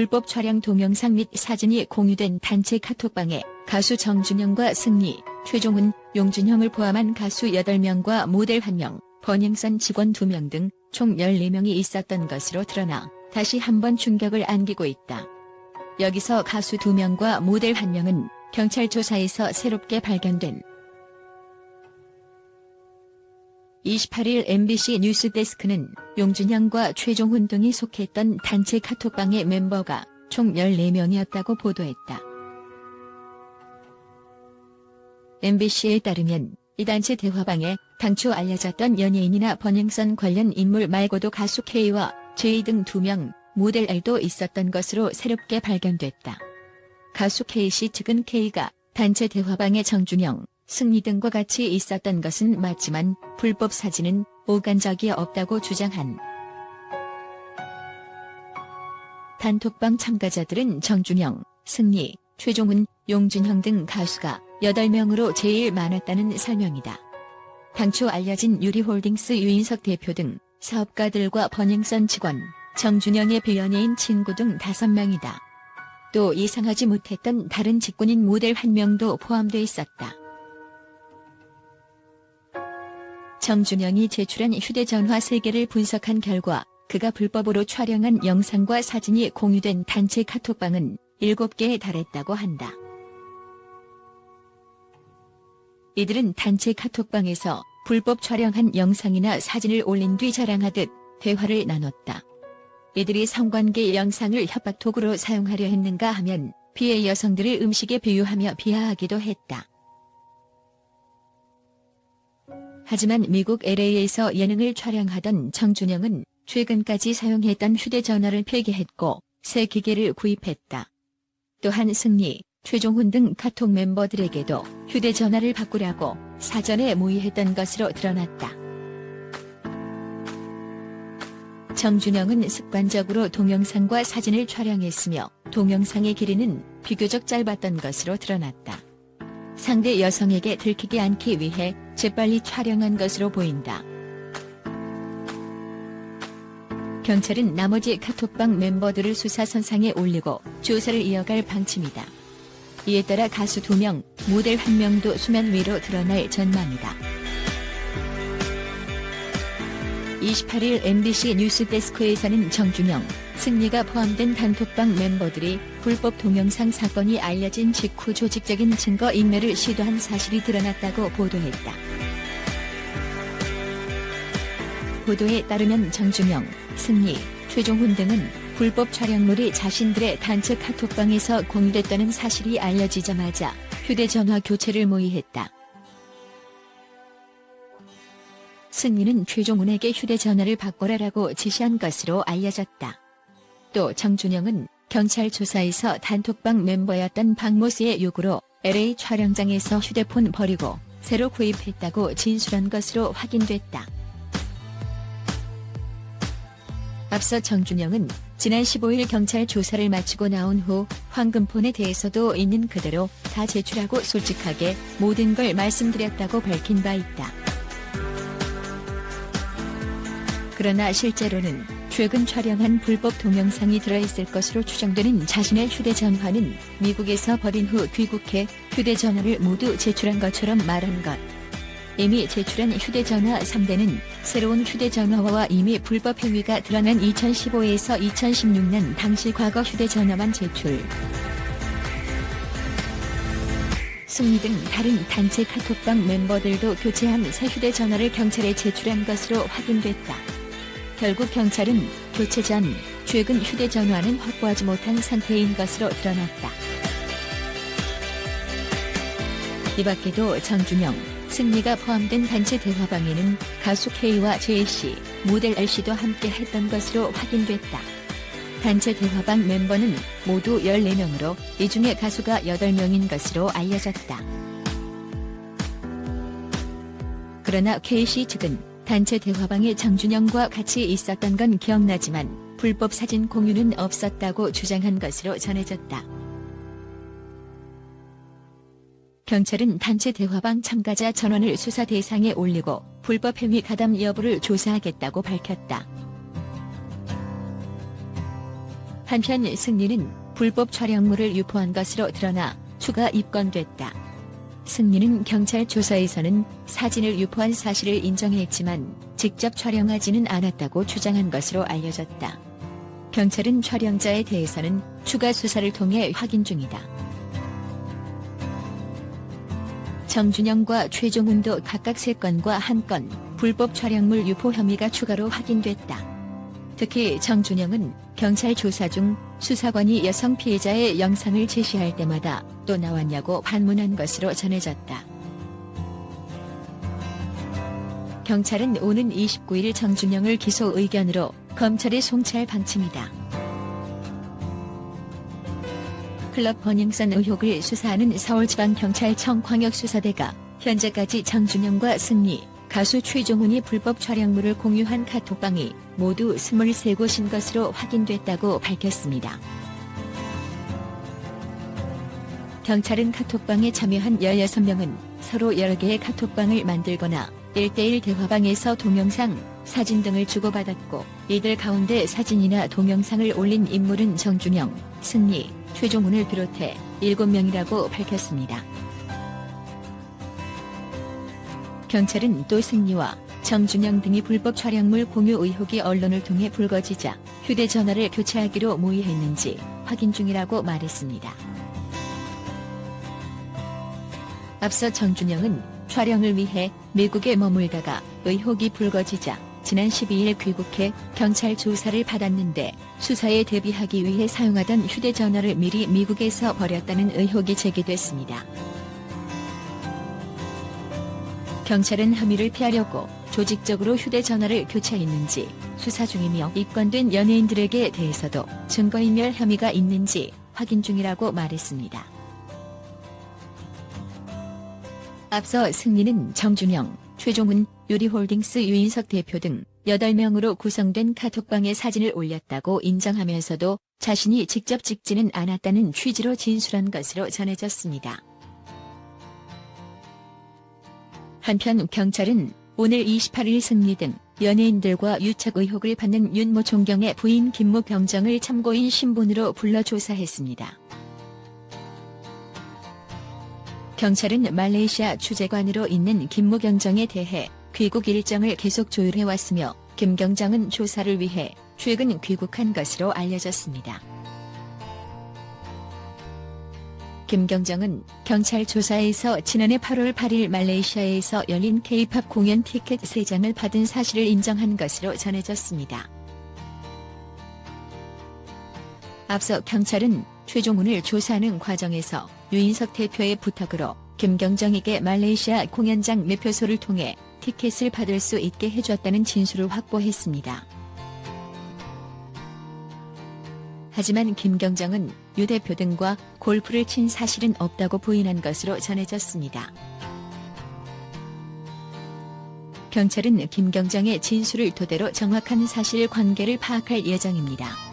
불법 촬영 동영상 및 사진이 공유된 단체 카톡방에 가수 정준영과 승리, 최종훈, 용준형을 포함한 가수 8명과 모델 1명, 번영선 직원 2명 등 총 14명이 있었던 것으로 드러나 다시 한번 충격을 안기고 있다. 여기서 가수 2명과 모델 1명은 경찰 조사에서 새롭게 발견된 28일 MBC 뉴스데스크는 용준형과 최종훈 등이 속했던 단체 카톡방의 멤버가 총 14명이었다고 보도했다. MBC에 따르면 이 단체 대화방에 당초 알려졌던 연예인이나 번영선 관련 인물 말고도 가수 K와 J 등 2명, 모델 L도 있었던 것으로 새롭게 발견됐다. 가수 K씨 측은 K가 단체 대화방에 정준영, 승리 등과 같이 있었던 것은 맞지만 불법 사진은 오간 적이 없다고 주장한. 단톡방 참가자들은 정준영, 승리, 최종훈, 용준형 등 가수가 8명으로 제일 많았다는 설명이다. 당초 알려진 유리홀딩스 유인석 대표 등 사업가들과 번영선 직원, 정준영의 비연예인 친구 등 5명이다. 또 예상하지 못했던 다른 직군인 모델 1명도 포함돼 있었다. 정준영이 제출한 휴대전화 3개를 분석한 결과 그가 불법으로 촬영한 영상과 사진이 공유된 단체 카톡방은 7개에 달했다고 한다. 이들은 단체 카톡방에서 불법 촬영한 영상이나 사진을 올린 뒤 자랑하듯 대화를 나눴다. 이들이 성관계 영상을 협박톡으로 사용하려 했는가 하면 피해 여성들을 음식에 비유하며 비하하기도 했다. 하지만 미국 LA에서 예능을 촬영하던 정준영은 최근까지 사용했던 휴대전화를 폐기했고 새 기계를 구입했다. 또한 승리, 최종훈 등 카톡 멤버들에게도 휴대전화를 바꾸라고 사전에 모의했던 것으로 드러났다. 정준영은 습관적으로 동영상과 사진을 촬영했으며 동영상의 길이는 비교적 짧았던 것으로 드러났다. 상대 여성에게 들키지 않기 위해 재빨리 촬영한 것으로 보인다. 경찰은 나머지 카톡방 멤버들을 수사선상에 올리고 조사를 이어갈 방침이다. 이에 따라 가수 2명, 모델 1명도 수면 위로 드러날 전망이다. 28일 MBC 뉴스데스크에서는 정준영, 승리가 포함된 단톡방 멤버들이 불법 동영상 사건이 알려진 직후 조직적인 증거 인멸을 시도한 사실이 드러났다고 보도했다. 보도에 따르면 정준영, 승리, 최종훈 등은 불법 촬영물이 자신들의 단체 카톡방에서 공유됐다는 사실이 알려지자마자 휴대전화 교체를 모의했다. 승리는 최종훈에게 휴대전화를 바꿔라라고 지시한 것으로 알려졌다. 또 정준영은 경찰 조사에서 단톡방 멤버였던 박모 씨의 요구로 LA 촬영장에서 휴대폰 버리고 새로 구입했다고 진술한 것으로 확인됐다. 앞서 정준영은 지난 15일 경찰 조사를 마치고 나온 후 황금폰에 대해서도 있는 그대로 다 제출하고 솔직하게 모든 걸 말씀드렸다고 밝힌 바 있다. 그러나 실제로는 최근 촬영한 불법 동영상이 들어있을 것으로 추정되는 자신의 휴대전화는 미국에서 버린 후 귀국해 휴대전화를 모두 제출한 것처럼 말한 것. 이미 제출한 휴대전화 3대는 새로운 휴대전화와 이미 불법 행위가 드러난 2015에서 2016년 당시 과거 휴대전화만 제출. 승리 등 다른 단체 카톡방 멤버들도 교체한 새 휴대전화를 경찰에 제출한 것으로 확인됐다. 결국 경찰은 교체 전 최근 휴대전화는 확보하지 못한 상태인 것으로 드러났다. 이 밖에도 정준영, 승리가 포함된 단체 대화방에는 가수 K와 JC, 모델 L씨도 함께 했던 것으로 확인됐다. 단체 대화방 멤버는 모두 14명으로 이 중에 가수가 8명인 것으로 알려졌다. 그러나 K씨 측은 단체 대화방에 정준영과 같이 있었던 건 기억나지만 불법 사진 공유는 없었다고 주장한 것으로 전해졌다. 경찰은 단체 대화방 참가자 전원을 수사 대상에 올리고 불법 행위 가담 여부를 조사하겠다고 밝혔다. 한편 승리는 불법 촬영물을 유포한 것으로 드러나 추가 입건됐다. 승리는 경찰 조사에서는 사진을 유포한 사실을 인정했지만 직접 촬영하지는 않았다고 주장한 것으로 알려졌다. 경찰은 촬영자에 대해서는 추가 수사를 통해 확인 중이다. 정준영과 최종훈도 각각 3건과 1건 불법 촬영물 유포 혐의가 추가로 확인됐다. 특히 정준영은 경찰 조사 중 수사관이 여성 피해자의 영상을 제시할 때마다 또 나왔냐고 반문한 것으로 전해졌다. 경찰은 오는 29일 정준영을 기소 의견으로 검찰에 송치할 방침이다. 클럽 버닝썬 의혹을 수사하는 서울지방경찰청 광역수사대가 현재까지 정준영과 승리, 가수 최종훈이 불법 촬영물을 공유한 카톡방이 모두 23곳인 것으로 확인됐다고 밝혔습니다. 경찰은 카톡방에 참여한 16명은 서로 여러 개의 카톡방을 만들거나 1대1 대화방에서 동영상, 사진 등을 주고받았고 이들 가운데 사진이나 동영상을 올린 인물은 정준영, 승리, 최종훈을 비롯해 7명이라고 밝혔습니다. 경찰은 또 승리와 정준영 등이 불법 촬영물 공유 의혹이 언론을 통해 불거지자 휴대전화를 교체하기로 모의했는지 확인 중이라고 말했습니다. 앞서 정준영은 촬영을 위해 미국에 머물다가 의혹이 불거지자 지난 12일 귀국해 경찰 조사를 받았는데 수사에 대비하기 위해 사용하던 휴대전화를 미리 미국에서 버렸다는 의혹이 제기됐습니다. 경찰은 혐의를 피하려고 조직적으로 휴대전화를 교체했는지 수사 중이며 입건된 연예인들에게 대해서도 증거인멸 혐의가 있는지 확인 중이라고 말했습니다. 앞서 승리는 정준영, 최종훈, 유리홀딩스 유인석 대표 등 8명으로 구성된 카톡방에 사진을 올렸다고 인정하면서도 자신이 직접 찍지는 않았다는 취지로 진술한 것으로 전해졌습니다. 한편 경찰은 오늘 28일 승리 등 연예인들과 유착 의혹을 받는 윤모 총경의 부인 김모 병정을 참고인 신분으로 불러 조사했습니다. 경찰은 말레이시아 주재관으로 있는 김모 경정에 대해 귀국 일정을 계속 조율해왔으며 김 경정은 조사를 위해 최근 귀국한 것으로 알려졌습니다. 김경정은 경찰 조사에서 지난해 8월 8일 말레이시아에서 열린 K-팝 공연 티켓 3장을 받은 사실을 인정한 것으로 전해졌습니다. 앞서 경찰은 최종훈을 조사하는 과정에서 유인석 대표의 부탁으로 김경정에게 말레이시아 공연장 매표소를 통해 티켓을 받을 수 있게 해줬다는 진술을 확보했습니다. 하지만 김경정은 유 대표 등과 골프를 친 사실은 없다고 부인한 것으로 전해졌습니다. 경찰은 김경정의 진술을 토대로 정확한 사실 관계를 파악할 예정입니다.